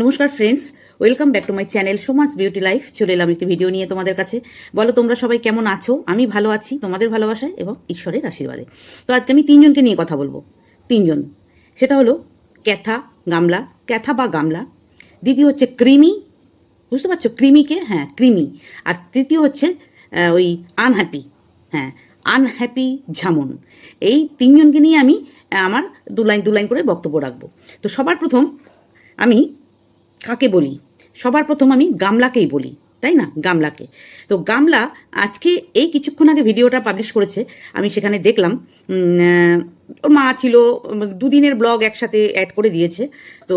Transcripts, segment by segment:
নমস্কার friends welcome back to my channel Soma's beauty life চলে এলাম একটি ভিডিও নিয়ে তোমাদের কাছে। বলো, তোমরা সবাই কেমন আছো? আমি ভালো আছি, তোমাদের ভালোবাসায় এবং ঈশ্বরের আশীর্বাদে। তো আজকে আমি তিনজনকে নিয়ে কথা বলব। তিনজন। সেটা হলো ক্যাথা গামলা, ক্যাথা বা গামলা। দ্বিতীয় হচ্ছে ক্রিমি বুঝতে পারছ? ক্রিমিকে হ্যাঁ ক্রিমি আর তৃতীয় হচ্ছে ওই আনহ্যাপি হ্যাঁ আনহ্যাপি ঝামন। এই তিনজনকে নিয়ে আমি আমার দু লাইন দু লাইন করে বক্তব্য রাখব। তো সবার প্রথম আমি কাকে বলি? সবার প্রথম আমি গামলাকেই বলি, তাই না? গামলাকে। তো গামলা আজকে এই কিছুক্ষণ আগে ভিডিওটা পাবলিশ করেছে, আমি সেখানে দেখলাম ওর মা ছিল, দুদিনের ব্লগ একসাথে অ্যাড করে দিয়েছে, তো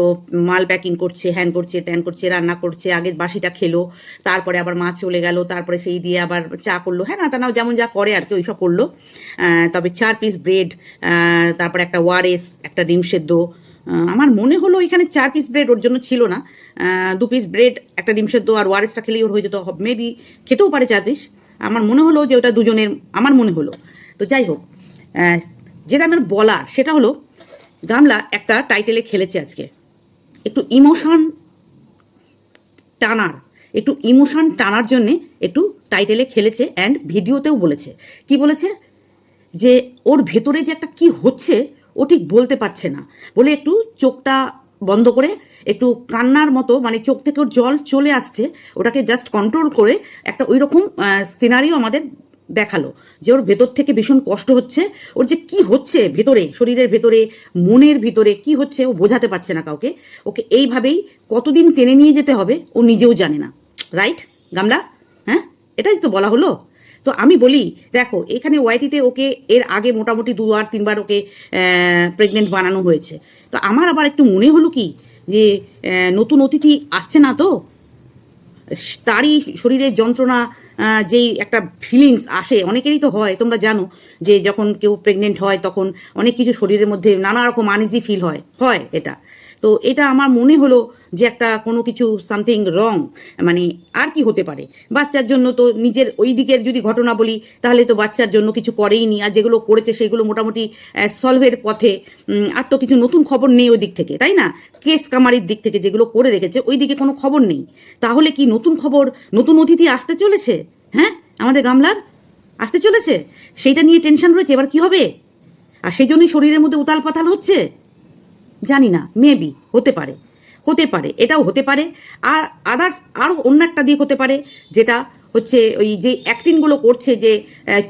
মাল প্যাকিং করছে হ্যান করছে ত্যান করছে, রান্না করছে, আগে বাসিটা খেলো, তারপরে আবার মা চলে গেল, তারপরে সেই দিয়ে আবার চা করল হ্যাঁ না, তা যেমন যা করে আর কি, ওইসব করল। তবে চার পিস ব্রেড তারপরে একটা ওয়ারেস, একটা ডিম সেদ্ধ আমার মনে হলো এখানে চার পিস ব্রেড ওর জন্য ছিল না। দু পিস ব্রেড একটা ডিম সেদ্ধ আর ওয়ারেসটা খেলেই ওর হয়ে যেত মেবি খেতেও পারে চার পিস আমার মনে হলো যে ওটা দুজনের, আমার মনে হলো। তো যাই হোক যেটা আমার বলার, সেটা হলো, গামলা একটা টাইটেলে খেলেছে আজকে। একটু ইমোশন টানার, একটু ইমোশন টানার জন্যে একটু টাইটেলে খেলেছে অ্যান্ড ভিডিওতেও বলেছে। কি বলেছে? যে ওর ভেতরে যে একটা কি হচ্ছে ও ঠিক বলতে পারছে না। বলে একটু চোখটা বন্ধ করে, একটু কান্নার মতো মানে চোখ থেকে ওর জল চলে আসছে, ওটাকে জাস্ট কন্ট্রোল করে একটা ওই রকম সিনারিও আমাদের দেখাল যে ওর ভেতর থেকে ভীষণ কষ্ট হচ্ছে। ওর যে কি হচ্ছে ভেতরে, শরীরের ভেতরে, মনের ভিতরে, কি হচ্ছে ও বোঝাতে পারছে না কাউকে। ওকে এইভাবেই কতদিন টেনে নিয়ে যেতে হবে ও নিজেও জানে না। রাইট গামলা? হ্যাঁ? এটাই তো বলা হলো। তো আমি বলি, দেখো, এখানে ওয়াইটিতে ওকে এর আগে মোটামুটি দুবার তিনবার ওকে প্রেগনেন্ট বানানো হয়েছে। তো আমার আবার একটু মনে হলো কি, যে নতুন অতিথি আসছে না তো? তারই শরীরের যন্ত্রণা যেই একটা ফিলিংস আসে, অনেকেরই তো হয়, তোমরা জানো, যে যখন কেউ প্রেগনেন্ট হয়, তখন অনেক কিছু শরীরের মধ্যে নানা রকম আনইজি ফিল হয় হয় এটা। তো এটা আমার মনে হলো যে একটা কোনো কিছু সামথিং রং মানে আর কি হতে পারে। বাচ্চার জন্য তো নিজের ওই দিকের যদি ঘটনা বলি, তাহলে তো বাচ্চার জন্য কিছু করেইনি আর যেগুলো করেছে সেগুলো মোটামুটি সলভের পথে আর তো কিছু নতুন খবর নেই ওই দিক থেকে, তাই না? কেস কামারির দিক থেকে যেগুলো করে রেখেছে, ওই দিকে কোনো খবর নেই। তাহলে কি নতুন খবর, নতুন অতিথি আসতে চলেছে? হ্যাঁ? আমাদের গামলার? আসতে চলেছে? সেইটা নিয়ে টেনশন রয়েছে, এবার কি হবে? আর সেই জন্যই শরীরের মধ্যে উতাল পাতাল হচ্ছে? জানি না মেবি হতে পারে হতে পারে, এটাও হতে পারে। আর আদার্স আরও অন্য একটা দিক হতে পারে, যেটা হচ্ছে ওই যে অ্যাক্টিংগুলো করছে যে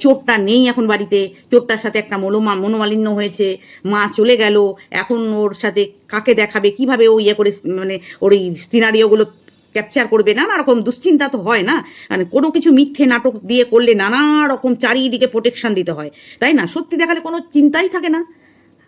চোরটা নেই এখন বাড়িতে চোরটার সাথে একটা মনোমা, মনোমালিন্য হয়েছে, মা চলে গেল, এখন ওর সাথে কাকে দেখাবে, কীভাবে ও ইয়ে করে মানে ওর এই সিনারিওগুলো ক্যাপচার করবে, নানা রকম দুশ্চিন্তা তো হয় না। মানে কোনো কিছু মিথ্যে নাটক দিয়ে করলে নানা রকম চারিদিকে প্রোটেকশন দিতে হয়। তাই না? সত্যি দেখালে কোনো চিন্তাই থাকে না।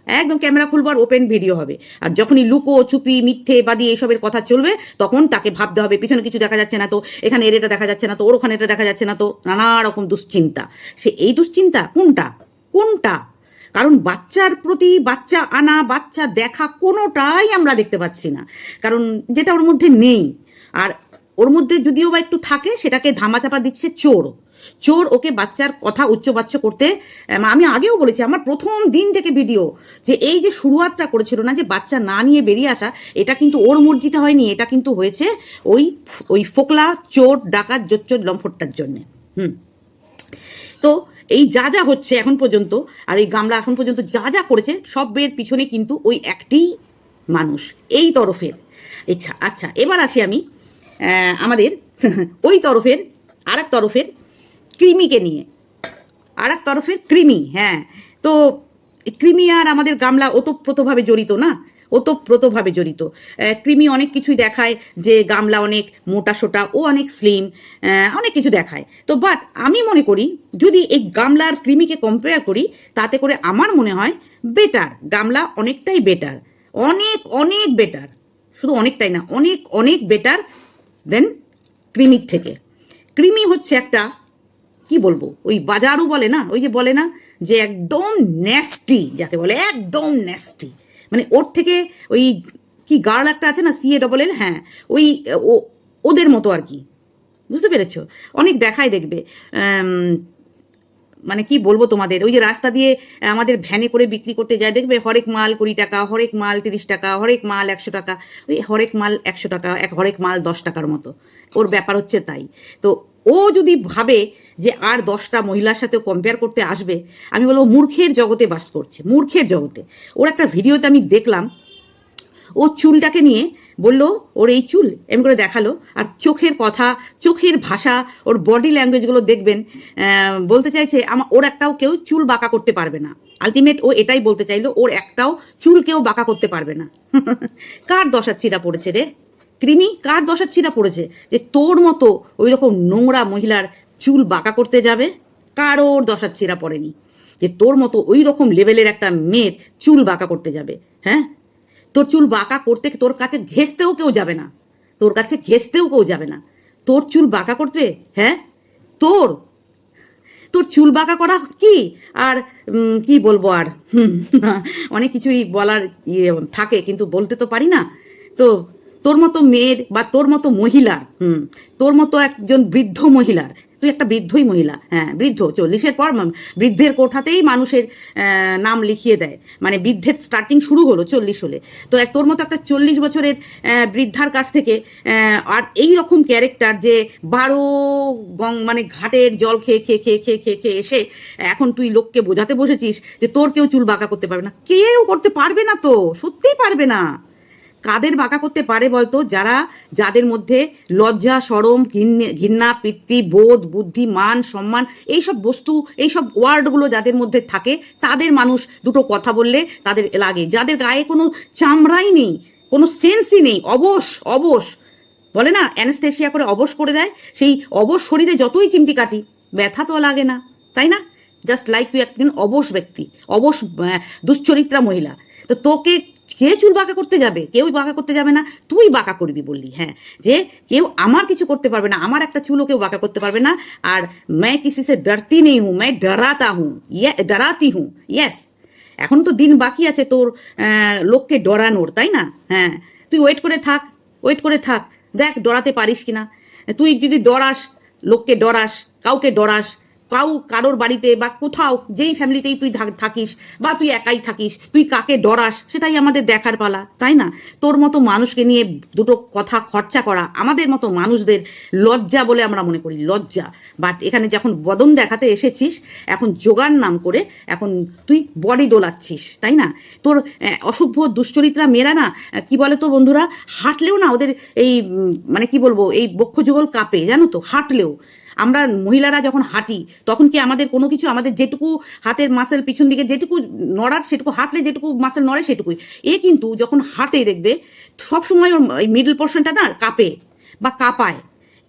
একদম ক্যামেরা খুলবো আর ওপেন ভিডিও হবে। আর যখনই লুকো, চুপি, মিথ্যে, বাদি এইসবের কথা চলবে, তখন তাকে ভাবতে হবে, পিছনে কিছু দেখা যাচ্ছে না তো, এখানে এর এটা দেখা যাচ্ছে না তো, ওর ওখানে এটা দেখা যাচ্ছে না তো, নানা রকম দুশ্চিন্তা। সে এই দুশ্চিন্তা কোনটা? কোনটা? কারণ বাচ্চার প্রতি বাচ্চা আনা, বাচ্চা দেখা কোনোটাই আমরা দেখতে পাচ্ছি না। কারণ যেটা ওর মধ্যে নেই। আর ওর মধ্যে যদিও বা একটু থাকে, সেটাকে ধামাচাপা দিচ্ছে চোর। চোর ওকে বাচ্চার কথা উচ্চবাচ্য করতে আমি আগেও বলেছি, আমার প্রথম দিন থেকে ভিডিও যে এই যে শুরুয়াতটা করেছিল না যে বাচ্চা না নিয়ে বেরিয়ে আসা, এটা কিন্তু ওর মর্জিতে হয়নি, এটা কিন্তু হয়েছে ওই ওই ফোকলা, চোর, ডাকাত, জোচ্চোর, লম্ফটটার জন্যে। হুম। তো এই যা যা হচ্ছে এখন পর্যন্ত, আর এই গামলা এখন পর্যন্ত যা যা করেছে, সবের পিছনে কিন্তু ওই একটি মানুষ, এই তরফের। আচ্ছা আচ্ছা এবার আসি আমি আমাদের ওই তরফের আর এক তরফের কৃমিকে নিয়ে। আর এক তরফের কৃমি হ্যাঁ। তো কৃমি আর আমাদের গামলা ওতপ্রোতভাবে জড়িত না? ওতপ্রোতভাবে জড়িত। কৃমি অনেক কিছুই দেখায় যে গামলা অনেক মোটা সোটা, ও অনেক স্লিম অনেক কিছু দেখায়। তো বাট আমি মনে করি, যদি এই গামলা আর কৃমিকে কম্পেয়ার করি, তাতে করে আমার মনে হয় বেটার গামলা অনেকটাই বেটার অনেক অনেক বেটার শুধু অনেকটাই না, অনেক অনেক বেটার দেন কৃমির থেকে। কৃমি হচ্ছে একটা কি বলব? ওই বাজারও বলে না, ওই যে বলে না যে একদম ন্যাস্টি যাকে বলে, একদম ন্যাস্টি মানে ওর থেকে ওই কি গার্ল একটা আছে না সিএ ডবল এর হ্যাঁ ওই ওদের মতো আর কি। বুঝতে পেরেছ? অনেক দেখায় দেখবে। মানে কি বলব তোমাদের? ওই যে রাস্তা দিয়ে আমাদের ভ্যানে করে বিক্রি করতে যায়, দেখবে হরেক মাল কুড়ি টাকা, হরেক মাল তিরিশ টাকা, হরেক মাল একশো টাকা, ওই হরেক মাল একশো টাকা, এক হরেক মাল দশ টাকার মতো। ওর ব্যাপার হচ্ছে তাই। তো ও যদি ভাবে যে আর দশটা মহিলার সাথে কম্পেয়ার করতে আসবে, আমি বলব মূর্খের জগতে বাস করছে, মূর্খের জগতে। ওর একটা ভিডিওতে আমি দেখলাম, ও চুলটাকে নিয়ে বলল, ওর এই চুল? এমনি করে দেখাল, আর চোখের কথা, চোখের ভাষা, ওর বডি ল্যাঙ্গুয়েজগুলো দেখবেন বলতে চাইছে আমার ওর একটাও কেউ চুল বাঁকা করতে পারবে না। আলটিমেট ও এটাই বলতে চাইলো, ওর একটাও চুল কেউ বাঁকা করতে পারবে না। কার দশার চিরা পড়েছে রে? কৃমি, কার দশার চিরা পড়েছে? যে তোর মতো ওই রকম নোংরা মহিলার চুল বাঁকা করতে যাবে? কারোর দশার চিরা পড়েনি। যে তোর মতো ওই রকম লেভেলের একটা মেয়ের চুল বাঁকা করতে যাবে হ্যাঁ? তোর চুল বাঁকা করতে তোর কাছে ঘেসতেও কেউ যাবে না। তোর কাছে ঘেসতেও কেউ যাবে না। তোর চুল বাঁকা করবে হ্যাঁ? তোর? তোর চুল বাঁকা করা কি? আর কি বলব আর? অনেক কিছুই বলার ইয়ে থাকে, কিন্তু বলতে তো পারি না। তো তোর মতো মেয়ের বা তোর মতো মহিলার, হুম, তোর মতো একজন বৃদ্ধ মহিলার, তুই একটা বৃদ্ধই মহিলা হ্যাঁ বৃদ্ধ, চল্লিশের পর বৃদ্ধের কোঠাতেই মানুষের নাম লিখিয়ে দেয় মানে বৃদ্ধের স্টার্টিং শুরু হলো চল্লিশ হলে। তো এক, তোর মতো একটা চল্লিশ বছরের বৃদ্ধার কাছ থেকে আর এই রকম ক্যারেক্টার যে বারো গং মানে ঘাটের জল খেয়ে খেয়ে খেয়ে খেয়ে খেয়ে খেয়ে এসে, এখন তুই লোককে বোঝাতে বসেছিস যে তোর কেউ চুল বাঁকা করতে পারবে না। কেউ করতে পারবে না তো, সত্যিই পারবে না। কাদের বাঁকা করতে পারে বলতো? যারা, যাদের মধ্যে লজ্জা, সরম ঘৃণা পিতৃ বোধ, বুদ্ধি, মান, সম্মান, এইসব বস্তু, এইসব ওয়ার্ডগুলো যাদের মধ্যে থাকে, তাদের মানুষ দুটো কথা বললে তাদের লাগে। যাদের গায়ে কোনো চামড়াই নেই, কোনো সেন্সই নেই, অবশ অবশ। বলে না অ্যানেস্থেশিয়া করে অবশ করে দেয়? সেই অবশ শরীরে যতই চিমটি কাটি, ব্যথা তো লাগে না, তাই না? জাস্ট লাইক তুই একজন অবশ ব্যক্তি, অবশ দুশ্চরিত্রা মহিলা। তো তোকে কে চুল বাঁকা করতে যাবে কেউই বাঁকা করতে যাবে না তুই বাঁকা করবি বললি হ্যাঁ যে কেউ আমার কিছু করতে পারবে না আমার একটা চুলও কেউ বাঁকা করতে পারবে না আর मैं किसी से डरती नहीं हूँ मैं डराता हूँ ये डराती हूँ ইয়েস এখন তো দিন বাকি আছে তোর আহ, লোককে ডরানোর তাই না হ্যাঁ তুই ওয়েট করে থাক ওয়েট করে থাক দেখ ডরাতে পারিস কিনা তুই যদি ডরাস লোককে ডরাস কাউকে ডরাস কাউ কারোর বাড়িতে বা কোথাও যেই ফ্যামিলিতেই তুই থাক- থাকিস বা তুই একাই থাকিস, তুই কাকে ডরাস, সেটাই আমাদের দেখার পালা, তাই না? তোর মতো মানুষকে নিয়ে দুটো কথা খরচা করা, আমাদের মতো মানুষদের লজ্জা বলে আমরা মনে করি, লজ্জা। বাট এখানে যখন বদন দেখাতে এসেছিস, এখন যোগার নাম করে এখন তুই বডি দোলাচ্ছিস, তাই না? তোর অসভ্য দুশ্চরিত্রা মেয়েরা না কি বলে তো বন্ধুরা? হাঁটলেও না ওদের এই মানে কি বলব, এই বক্ষ যুগল কাঁপে, জানো তো? হাঁটলেও। আমরা মহিলারা যখন হাঁটি, তখন কি আমাদের কোনো কিছু, আমাদের যেটুকু হাতের মাসেল পিছন দিকে যেটুকু নড়ার, সেটুকু হাঁটলে যেটুকু মাসেল নড়ে সেটুকুই। এ কিন্তু যখন হাঁটে দেখবে, সবসময় ওর এই মিডল পোর্শনটা না কাঁপে বা কাঁপায়।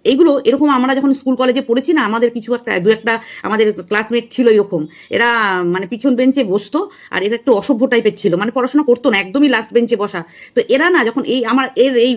এইগুলো এরকম আমরা যখন স্কুল কলেজে পড়েছি না, আমাদের কিছু একটা, দু একটা আমাদের ক্লাসমেট ছিল এরকম। এরা মানে পিছন বেঞ্চে বসতো, আর এরা একটু অসভ্য টাইপের ছিল। মানে পড়াশোনা করতো না, একদমই লাস্ট বেঞ্চে বসা। তো এরা না যখন এই আমার, এর এই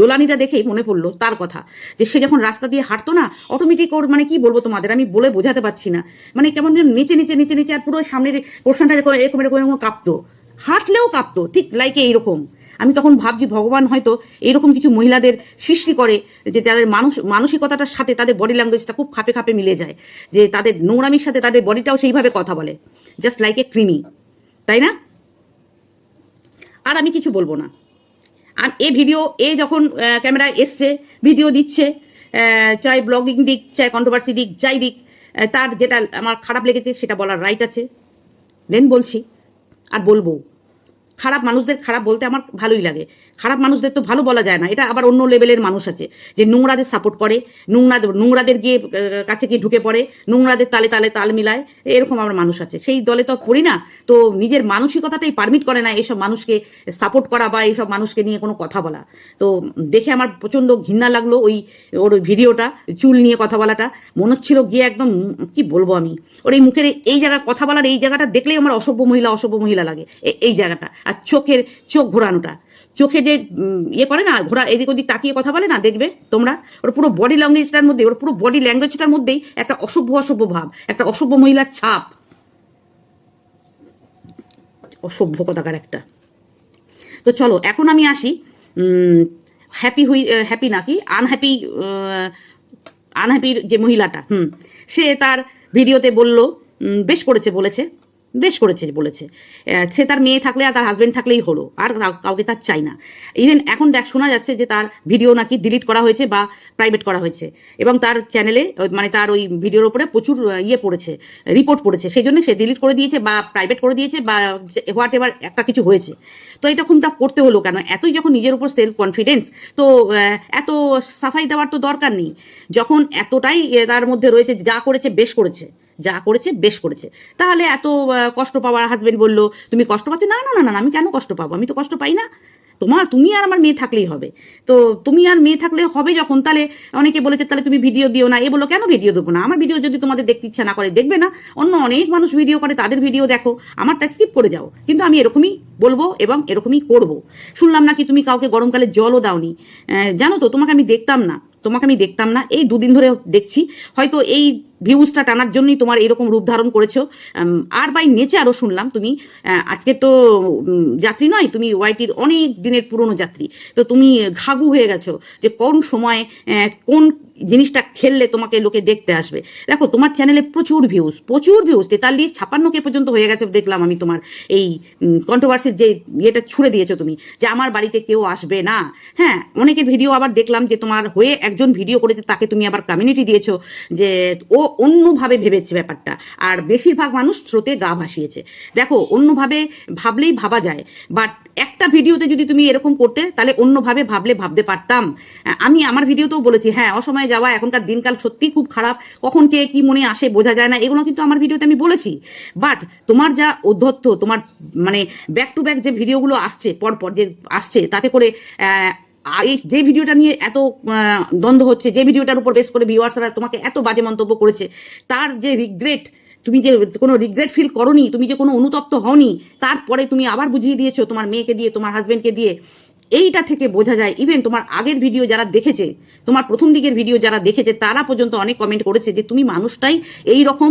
দোলানিটা দেখেই মনে পড়ল তার কথা, যে সে যখন রাস্তা দিয়ে হাঁটতো না অটোমেটিক ওর মানে কি বলব তোমাদের, আমি বলে বোঝাতে পারছি না। মানে কেমন যেন নিচে নিচে নিচে নিচে আর পুরো সামনের পোর্শনটা এরকম এরকম এরকম কাঁপতো। হাঁটলেও কাঁপতো, ঠিক লাইকে এইরকম। আমি তখন ভাবছি ভগবান হয়তো এইরকম কিছু মহিলাদের সৃষ্টি করে যে তাদের মানুষ, মানসিকতাটার সাথে তাদের বডি ল্যাঙ্গুয়েজটা খুব খাপে খাপে মিলে যায়। যে তাদের নোংরামির সাথে তাদের বডিটাও সেইভাবে কথা বলে। জাস্ট লাইক এ ক্রিমি তাই না? আর আমি কিছু বলব না। আর এ ভিডিও এ যখন ক্যামেরায় এসছে ভিডিও দিচ্ছে চাই ব্লগিং দিক, চাই কন্ট্রোভার্সি দিক, যাই দিক তার যেটা আমার খারাপ লেগেছে সেটা বলার রাইট আছে। দেন বলছি, আর বলব। খারাপ মানুষদের খারাপ বলতে আমার ভালোই লাগে। খারাপ মানুষদের তো ভালো বলা যায় না। এটা আবার অন্য লেভেলের মানুষ আছে, যে নোংরাদের সাপোর্ট করে নোংরা নোংরাদের গিয়ে কাছে গিয়ে ঢুকে পড়ে, নোংরাদের তালে তালে তাল মিলায়, এরকম আমার মানুষ আছে। সেই দলে তো পড়ি না, তো নিজের মানসিকতাটাই পারমিট করে না এইসব মানুষকে সাপোর্ট করা বা এইসব মানুষকে নিয়ে কোনো কথা বলা। তো দেখে আমার প্রচণ্ড ঘৃণা লাগল ওই, ওর ভিডিওটা, চুল নিয়ে কথা বলাটা। মনে হচ্ছিল গিয়ে একদম কি বলব আমি? ওর এই মুখের এই- জায়গা, কথা বলার এই জায়গাটা দেখলেই আমার অসভ্য মহিলা অসভ্য মহিলা লাগে। এই জায়গাটা। আর চোখের চোখ ঘোরানোটা। চোখে যে ইয়ে করে না, ঘোরা, এদিক ওদিক তাকিয়ে কথা বলে না, দেখবে তোমরা? ওর পুরো বডি ল্যাঙ্গুয়েজটার মধ্যে, ওর পুরো বডি ল্যাঙ্গুয়েজটার মধ্যেই একটা অসভ্য অসভ্য ভাব, একটা অসভ্য মহিলার ছাপ। অসভ্য কথাকার একটা। তো চলো, এখন আমি আসি হ্যাপি হুই হ্যাপি নাকি? আনহ্যাপি আনহ্যাপির যে মহিলাটা, হুম, সে তার ভিডিওতে বলল বেশ করেছে, বলেছে। বেশ করেছে, বলেছে। সে তার মেয়ে থাকলে আর তার হাজবেন্ড থাকলেই হলো, আর কাউকে তার চাই না। ইভেন এখন দেখ, শোনা যাচ্ছে যে তার ভিডিও নাকি ডিলিট করা হয়েছে বা প্রাইভেট করা হয়েছে। এবং তার চ্যানেলে মানে তার ওই ভিডিওর উপরে প্রচুর ইয়ে পড়েছে রিপোর্ট পড়েছে। সেই জন্য সে ডিলিট করে দিয়েছে বা প্রাইভেট করে দিয়েছে বা হোয়াট এভার একটা কিছু হয়েছে। তো এটা কোনটা করতে হলো কেন? এতই যখন নিজের উপর সেলফ কনফিডেন্স তো এত সাফাই দেওয়ার তো দরকার নেই। যখন এতটাই তার মধ্যে রয়েছে যা করেছে, বেশ করেছে। যা করেছে বেশ করেছে। তাহলে এত কষ্ট পাওয়ার হাজবেন্ড বলল তুমি কষ্ট পাচ্ছ? না না না না না, আমি কেন কষ্ট পাবো? আমি তো কষ্ট পাই না। তোমার তুমি আর আমার মেয়ে থাকলেই হবে। তো তুমি আর মেয়ে থাকলে হবে যখন তাহলে অনেকে বলেছে তাহলে তুমি ভিডিও দিও না। এ বলো কেন ভিডিও দেবো না? আমার ভিডিও যদি তোমাদের দেখতে ইচ্ছা না করে দেখবে না? অন্য অনেক মানুষ ভিডিও করে তাদের ভিডিও দেখো। আমারটা স্কিপ করে যাও। কিন্তু আমি এরকমই বলব এবং এরকমই করব। শুনলাম নাকি তুমি কাউকে গরমকালে জলও দাওনি। জানো তো তোমাকে আমি দেখতাম না। তোমাকে আমি দেখতাম না। এই দুদিন ধরে দেখছি। হয়তো এই ভিউজটা টানার জন্যই তোমার এরকম রূপ ধারণ করেছ। আর বাই নেচারও শুনলাম তুমি আজকে তো যাত্রী নয়, তুমি ওয়াইটির অনেক দিনের পুরনো যাত্রী। তো তুমি ঘাগু হয়ে গেছো যে কোন সময় কোন জিনিসটা খেললে তোমাকে লোকে দেখতে আসবে। দেখো, তোমার চ্যানেলে প্রচুর ভিউজ প্রচুর ভিউজ তেতাল্লিশ, ছাপান্ন কে পর্যন্ত হয়ে গেছে দেখলাম আমি তোমার এই কন্ট্রোভার্সির যে ইয়েটা ছুড়ে দিয়েছ তুমি, যে আমার বাড়িতে কেউ আসবে না। হ্যাঁ অনেকের ভিডিও আবার দেখলাম যে তোমার হয়ে একজন ভিডিও করেছে, তাকে তুমি আবার কমিউনিটি দিয়েছ, যে ও অন্যভাবে ভেবেছে ব্যাপারটা। আর বেশিরভাগ মানুষ স্রোতে গা ভাসিয়েছে। দেখো, অন্যভাবে ভাবলেই ভাবা যায়। বাট একটা ভিডিওতে যদি তুমি এরকম করতে, তাহলে অন্যভাবে ভাবলে ভাবতে পারতাম। আমি আমার ভিডিওতেও বলেছি হ্যাঁ অসময়ে যাওয়া, এখনকার দিনকাল সত্যিই খুব খারাপ। কখন কে কি মনে আসে বোঝা যায় না, এগুলো কিন্তু আমার ভিডিওতে আমি বলেছি। বাট তোমার যা অধ্যত্ত, তোমার মানে ব্যাক টু ব্যাক যে ভিডিওগুলো আসছে, পরপর যে আসছে, তাতে করে এই যে ভিডিওটা নিয়ে এত দ্বন্দ্ব হচ্ছে, যে ভিডিওটার উপর বেশ করে ভিউয়ার্সরা তোমাকে এত বাজে মন্তব্য করেছে, তার যে রিগ্রেট তুমি যে কোনো রিগ্রেট ফিল করনি, তুমি যে কোনো অনুতপ্ত হওনি, তারপরে তুমি আবার বুঝিয়ে দিয়েছ তোমার মেয়েকে দিয়ে, তোমার হাজব্যান্ডকে দিয়ে, এইটা থেকে বোঝা যায় ইভেন তোমার আগের ভিডিও যারা দেখেছে, তোমার প্রথম দিকের ভিডিও যারা দেখেছে, তারা পর্যন্ত অনেক কমেন্ট করেছে যে তুমি মানুষটাই এই রকম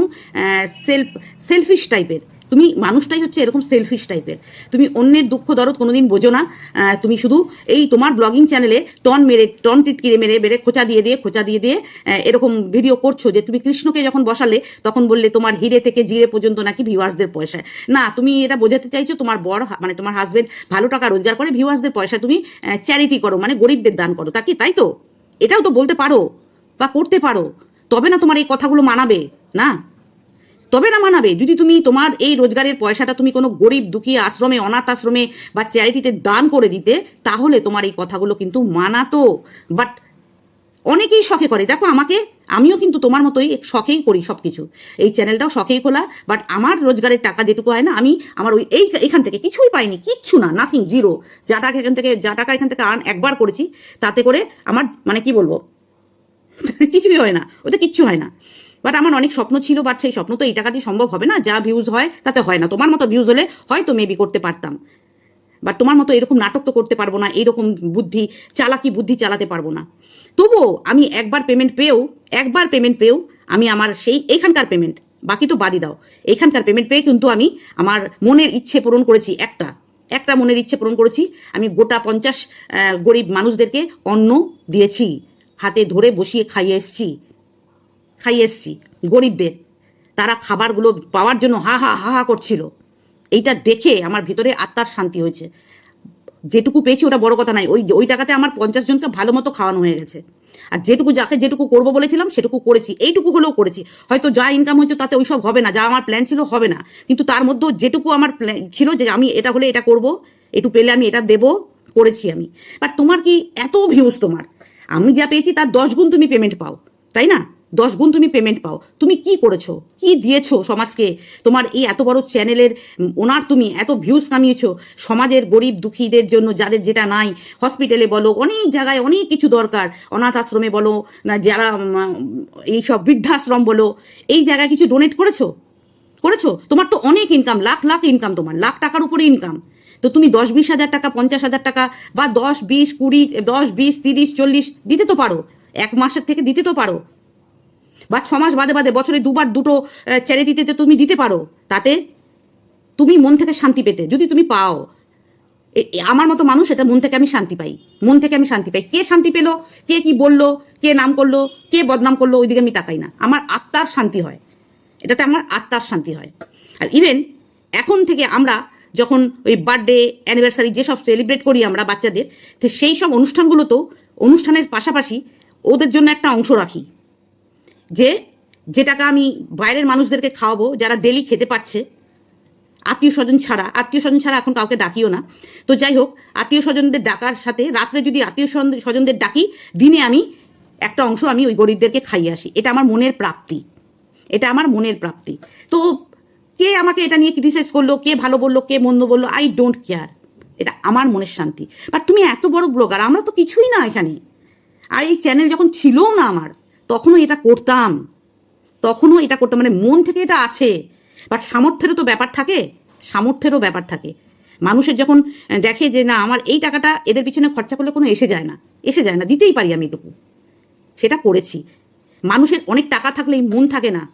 সেলফ সেলফিশ টাইপের তুমি মানুষটাই হচ্ছে এরকম সেলফিশ টাইপের তুমি অন্যের দুঃখ দরদ কোনোদিন বোঝো না। তুমি শুধু এই তোমার ব্লগিং চ্যানেলে টন মেরে, টন টিটকিরে মেরে মেরে খোঁচা দিয়ে দিয়ে, খোঁচা দিয়ে দিয়ে এরকম ভিডিও করছ যে তুমি কৃষ্ণকে যখন বসালে, তখন বললে তোমার হিরে থেকে জিরে পর্যন্ত নাকি ভিউয়ার্সদের পয়সায় না, তুমি এটা বোঝাতে চাইছো তোমার হা- মানে তোমার হাজবেন্ড ভালো টাকা রোজগার করে ভিউয়ার্সদের পয়সা তুমি চ্যারিটি করো মানে গরিবদের দান করো। তা কি, তাই তো? এটাও তো বলতে পারো বা করতে পারো। তবে না তোমার এই কথাগুলো মানাবে, না? তবে না মানাবে? যদি তুমি তোমার এই রোজগারের পয়সাটা তুমি কোনো গরিব, দুঃখী আশ্রমে, অনাথ আশ্রমে বা চ্যারিটিতে দান করে দিতে, তাহলে তোমার এই কথাগুলো কিন্তু মানাতো। বাট অনেকেই শখে করে। দেখো, আমাকে, আমিও কিন্তু তোমার মতোই শখেই করি সব কিছু এই চ্যানেলটাও শখেই খোলা, বাট আমার রোজগারের টাকা যেটুকু হয় না, আমি আমার ওই এই এখান থেকে কিছুই পাইনি, কিচ্ছু না নাথিং জিরো যা টাকা এখান থেকে, যা টাকা এখান থেকে আর্ন একবার করেছি, তাতে করে আমার মানে কি বলব? কিছুই হয় না, ওতে কিচ্ছু হয় না। বাট আমার অনেক স্বপ্ন ছিল বাট সেই স্বপ্ন তো এই টাকা দিয়ে সম্ভব হবে না। যা ভিউজ হয়, তাতে হয় না। তোমার মতো ভিউজ হলে হয়তো মেবি করতে পারতাম। বাট তোমার মতো এরকম নাটক তো করতে পারব না এইরকম বুদ্ধি, চালাকি বুদ্ধি চালাতে পারব না। তবুও আমি একবার পেমেন্ট পেয়েও, একবার পেমেন্ট পেয়েও আমি আমার সেই এখানকার পেমেন্ট বাকি তো বাদই দাও। এখানকার পেমেন্ট পেয়ে কিন্তু আমি আমার মনের ইচ্ছে পূরণ করেছি একটা। একটা মনের ইচ্ছে পূরণ করেছি, আমি গোটা পঞ্চাশ গরিব মানুষদেরকে অন্ন দিয়েছি, হাতে ধরে বসিয়ে খাইয়ে এসছি। খাইয়ে এসছি, গরিবদের। তারা খাবারগুলো পাওয়ার জন্য হা হা হা হা করছিল। এইটা দেখে আমার ভিতরে আত্মার শান্তি হয়েছে। যেটুকু পেয়েছি ওটা বড় কথা নাই। ওই ওই টাকাতে আমার পঞ্চাশ জনকে ভালো মতো খাওয়ানো হয়ে গেছে। আর যেটুকু যাকে যেটুকু করব বলেছিলাম, সেটুকু করেছি। এইটুকু হলেও করেছি। হয়তো যা ইনকাম হয়েছে তাতে ওইসব হবে না। যা আমার প্ল্যান ছিল, হবে না। কিন্তু তার মধ্যেও যেটুকু আমার প্ল্যান ছিল যে, আমি এটা হলে এটা করব, একটু পেলে আমি এটা দেবো, করেছি আমি। বাট তোমার কি এত ভিউজ তোমার? আমি যা পেয়েছি তার দশ গুণ তুমি পেমেন্ট পাও। তাই না? দশ গুণ তুমি পেমেন্ট পাও। তুমি কি করেছ? কি দিয়েছ সমাজকে? তোমার এই এত বড় চ্যানেলের ওনার তুমি এত ভিউজ কামিয়েছো সমাজের গরিব দুঃখীদের জন্য যাদের যেটা নাই হসপিটালে বলো, অনেক জায়গায় অনেক কিছু দরকার। অনাথ আশ্রমে বলো, না যারা এইসব বৃদ্ধাশ্রম বলো, এই জায়গায় কিছু ডোনেট করেছ? করেছ? তোমার তো অনেক ইনকাম লাখ লাখ ইনকাম তোমার, লাখ টাকার উপরে ইনকাম তো তুমি দশ, বিশ হাজার টাকা, পঞ্চাশ হাজার টাকা বা দশ, বিশ, কুড়ি, দশ, বিশ, তিরিশ, চল্লিশ দিতে তো পারো। এক মাসের থেকে দিতে তো পারো। বা ছ মাস বাদে বাদে বছরে দুবার দুটো চ্যারিটিতে তুমি দিতে পারো, তাতে তুমি মন থেকে শান্তি পেতে, যদি তুমি পাও। আমার মতো মানুষ এটা মন থেকে আমি শান্তি পাই, মন থেকে আমি শান্তি পাই। কে শান্তি পেল, কে কি বলল, কে নাম করল, কে বদনাম করল, ওইদিকে আমি তাকাই না। আমার আত্মার শান্তি হয়, এটাতে আমার আত্মার শান্তি হয়। আর ইভেন এখন থেকে আমরা যখন ওই বার্থডে অ্যানিভার্সারি যেসব সেলিব্রেট করি আমরা বাচ্চাদের, তো সেই সব অনুষ্ঠানগুলোতেও অনুষ্ঠানের পাশাপাশি ওদের জন্য একটা অংশ রাখি। যে যে টাকা আমি বাইরের মানুষদেরকে খাওয়াবো যারা ডেলি খেতে পাচ্ছে আত্মীয় স্বজন ছাড়া, আত্মীয় স্বজন ছাড়া এখন কাউকে ডাকিও না। তো যাই হোক, আত্মীয় স্বজনদের ডাকার সাথে রাত্রে যদি আত্মীয় স্বজন- স্বজনদের ডাকি, দিনে আমি একটা অংশ আমি ওই গরিবদেরকে খাইয়ে আসি। এটা আমার মনের প্রাপ্তি। এটা আমার মনের প্রাপ্তি। তো কে আমাকে এটা নিয়ে ক্রিটিসাইজ করল, কে ভালো বলল, কে মন্দ বলল আই ডোন্ট কেয়ার এটা আমার মনের শান্তি। বাট তুমি এত বড় ব্লগার আমরা তো কিছুই না এখানে। আর এই চ্যানেল যখন ছিলও না আমার তখনও এটা করতাম। তখনও এটা করতাম। মানে মন থেকে এটা আছে। বাট সামর্থ্যেরও তো ব্যাপার থাকে। সামর্থ্যেরও ব্যাপার থাকে। মানুষের যখন দেখে যে না, আমার এই টাকাটা এদের পিছনে খরচা করলে কোনো এসে যায় না। এসে যায় না। দিতেই পারি আমি এটুকু। সেটা করেছি। মানুষের অনেক টাকা থাকলেই মন থাকে না।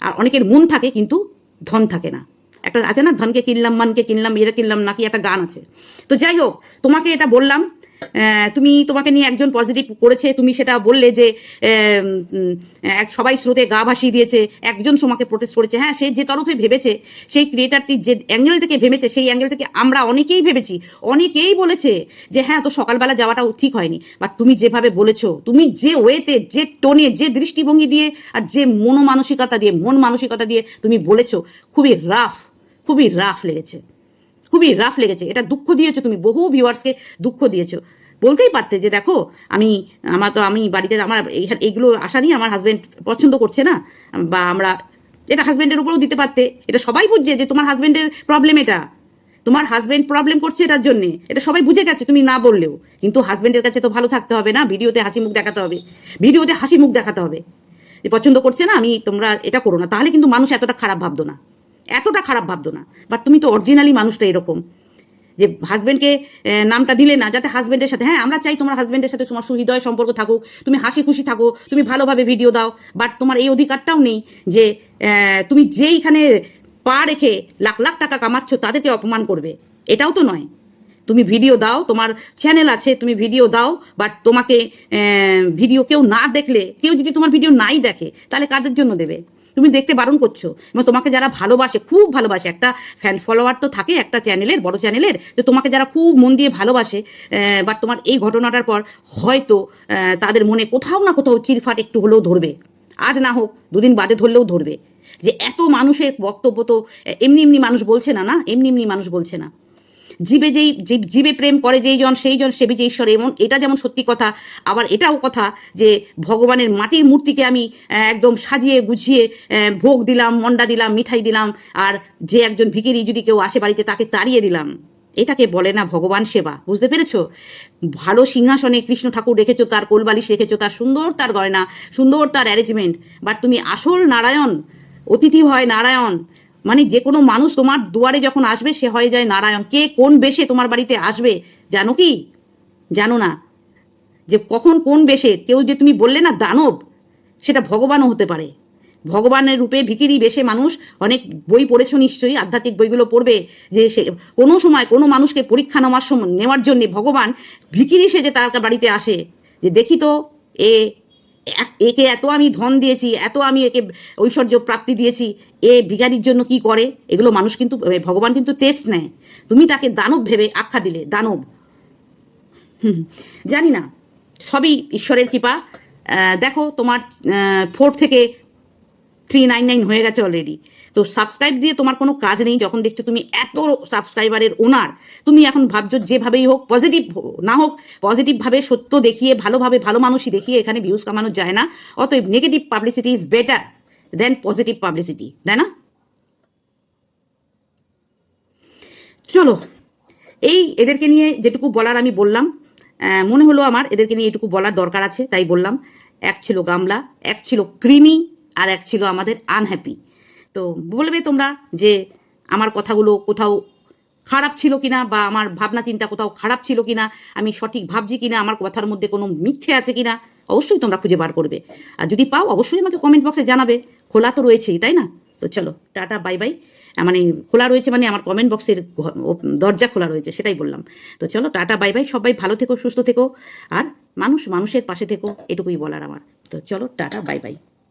আর অনেকের মন থাকে কিন্তু ধন থাকে না। একটা আছে না, ধনকে কিনলাম, মানকে কিনলাম, এরা কিনলাম, নাকি একটা গান আছে। তো যাই হোক, তোমাকে এটা বললাম। তুমি তোমাকে নিয়ে একজন পজিটিভ করেছে, তুমি সেটা বললে যে সবাই স্রোতে গা ভাসিয়ে দিয়েছে, একজন তোমাকে প্রোটেস্ট করেছে। হ্যাঁ সে যে তরফে ভেবেছে, সেই ক্রিয়েটারটি যে অ্যাঙ্গেল থেকে ভেবেছে, সেই অ্যাঙ্গেল থেকে আমরা অনেকেই ভেবেছি, অনেকেই বলেছে যে হ্যাঁ তো সকালবেলা যাওয়াটাও ঠিক হয়নি। বাট তুমি যেভাবে বলেছ, তুমি যে ওয়েতে, যে টোনে যে দৃষ্টিভঙ্গি দিয়ে আর যে মনোমানসিকতা দিয়ে, মন মানসিকতা দিয়ে তুমি বলেছ, খুবই রাফ খুবই রাফ লেগেছে। খুবই রাফ লেগেছে। এটা দুঃখ দিয়েছ তুমি, বহু ভিউয়ার্সকে দুঃখ দিয়েছ। বলতেই পারতে যে দেখো, আমি, আমার তো আমি বাড়িতে আমার এইগুলো আশা নিয়ে আমার হাজব্যান্ড পছন্দ করছে না, বা আমরা, এটা হাজব্যান্ডের উপরেও দিতে পারতে। এটা সবাই বুঝছে যে তোমার হাজব্যান্ডের প্রবলেম এটা। তোমার হাজব্যান্ড প্রবলেম করছে এটার জন্য। এটা সবাই বুঝে গেছে, তুমি না বললেও। কিন্তু হাজব্যান্ডের কাছে তো ভালো থাকতে হবে না, ভিডিওতে হাসি মুখ দেখাতে হবে। ভিডিওতে হাসি মুখ দেখাতে হবে। যে পছন্দ করছে না, আমি তোমরা এটা করো না। তাহলে কিন্তু মানুষ এতটা খারাপ ভাবতো না। এতটা খারাপ ভাবতো না। বাট তুমি তো অরিজিনালি মানুষটা এরকম। যে হাজব্যান্ডকে নামটা দিলে না, যাতে হাজব্যান্ডের সাথে হ্যাঁ আমরা চাই তোমার হাজব্যান্ডের সাথে তোমার সুহৃদয় সম্পর্ক থাকুক, তুমি হাসি খুশি থাকো, তুমি ভালোভাবে ভিডিও দাও বাট তোমার এই অধিকারটাও নেই যে তুমি যেইখানে পা রেখে লাখ লাখ টাকা কামাচ্ছ, তাদেরকে অপমান করবে। এটাও তো নয়। তুমি ভিডিও দাও, তোমার চ্যানেল আছে, তুমি ভিডিও দাও বাট তোমাকে ভিডিও কেউ না দেখলে, কেউ যদি তোমার ভিডিও নাই দেখে, তাহলে কাদের জন্য দেবে? তুমি দেখতে বারণ করছ। এবং তোমাকে যারা ভালোবাসে, খুব ভালোবাসে, একটা ফ্যান ফলোয়ার তো থাকে একটা চ্যানেলের বড় চ্যানেলের তো তোমাকে যারা খুব মন দিয়ে ভালোবাসে বাট তোমার এই ঘটনাটার পর হয়তো তাদের মনে কোথাও না কোথাও চিরফাট একটু হলেও ধরবে। আজ না হোক, দুদিন বাদে ধরলেও ধরবে। যে এত মানুষের বক্তব্য তো, এমনি এমনি মানুষ বলছে না না, এমনি এমনি মানুষ বলছে না। জীবে যেই, যে জীবে প্রেম করে যেই জন, সেই জন সেবে যে ঈশ্বর, এমন, এটা যেমন সত্যি কথা, আবার এটাও কথা যে ভগবানের মাটির মূর্তিকে আমি একদম সাজিয়ে গুছিয়ে ভোগ দিলাম, মন্ডা দিলাম, মিঠাই দিলাম, আর যে একজন ভিকিরি যদি কেউ আসে বাড়িতে তাকে তাড়িয়ে দিলাম। এটাকে বলে না ভগবান সেবা, বুঝতে পেরেছ? ভালো সিংহাসনে কৃষ্ণ ঠাকুর রেখেছো, তার কোলবালিশ রেখেছো, তার সুন্দর তার গয়না, সুন্দর তার অ্যারেঞ্জমেন্ট বাট তুমি আসল নারায়ণ, অতিথি হয় নারায়ণ মানে যে কোনো মানুষ তোমার দুয়ারে যখন আসবে, সে হয়ে যায় নারায়ণ। কে কোন বেশে তোমার বাড়িতে আসবে, জানো কি? জানো না? যে কখন কোন বেশে? কেউ যে তুমি বললে না দানব, সেটা ভগবানও হতে পারে। ভগবানের রূপে ভিকিরি বেশে মানুষ, অনেক বই পড়েছো নিশ্চয়ই, আধ্যাত্মিক বইগুলো পড়বে, যে সে কোনো সময় কোনো মানুষকে পরীক্ষা নেওয়ার সময়, নেওয়ার জন্যে ভগবান ভিকিরি সেজে তার বাড়িতে আসে। যে দেখি তো, এ এক- এত আমি ধন দিয়েছি, এত আমি একে ঐশ্বর্য প্রাপ্তি দিয়েছি, এ ভিখারির জন্য কি করে? এগুলো মানুষ কিন্তু ভগবান কিন্তু টেস্ট নেয়। তুমি তাকে দানব ভেবে আখ্যা দিলে, দানব। জানি না। সবই ঈশ্বরের কৃপা। দেখো তোমার ফোর থেকে থ্রি নাইন নাইন হয়ে গেছে অলরেডি তো সাবস্ক্রাইব দিয়ে তোমার কোনো কাজ নেই, যখন দেখছ তুমি এত সাবস্ক্রাইবারের ওনার তুমি এখন ভাবছ যেভাবেই হোক পজিটিভ না হোক পজিটিভভাবে সত্য দেখিয়ে, ভালোভাবে ভালো মানুষই দেখিয়ে এখানে ভিউজ কামানো যায় না। অতএব negative publicity is better than positive publicity তাই না? চলো, এই এদেরকে নিয়ে যেটুকু বলার আমি বললাম মনে হলো আমার এদেরকে নিয়ে এটুকু বলার দরকার আছে, তাই বললাম। এক ছিল গামলা, এক ছিল ক্রিমি আর এক ছিল আমাদের আনহ্যাপি তো বলবে তোমরা যে আমার কথাগুলো কোথাও খারাপ ছিল কিনা বা আমার ভাবনা চিন্তা কোথাও খারাপ ছিল কিনা, আমি সঠিক ভাবছি কিনা, আমার কথার মধ্যে কোনো মিথ্যে আছে কিনা, অবশ্যই তোমরা খুঁজে বার করবে। আর যদি পাও, অবশ্যই আমাকে কমেন্ট বক্সে জানাবে। খোলা তো রয়েছেই, তাই না? তো চলো, টাটা বাই বাই মানে খোলা রয়েছে মানে আমার কমেন্ট বক্সের দরজা খোলা রয়েছে, সেটাই বললাম। তো চলো, টাটা বাই বাই সবাই ভালো থেকো, সুস্থ থেকো। আর মানুষ মানুষের পাশে থেকো, এটুকুই বলার আমার। তো চলো, টাটা বাই বাই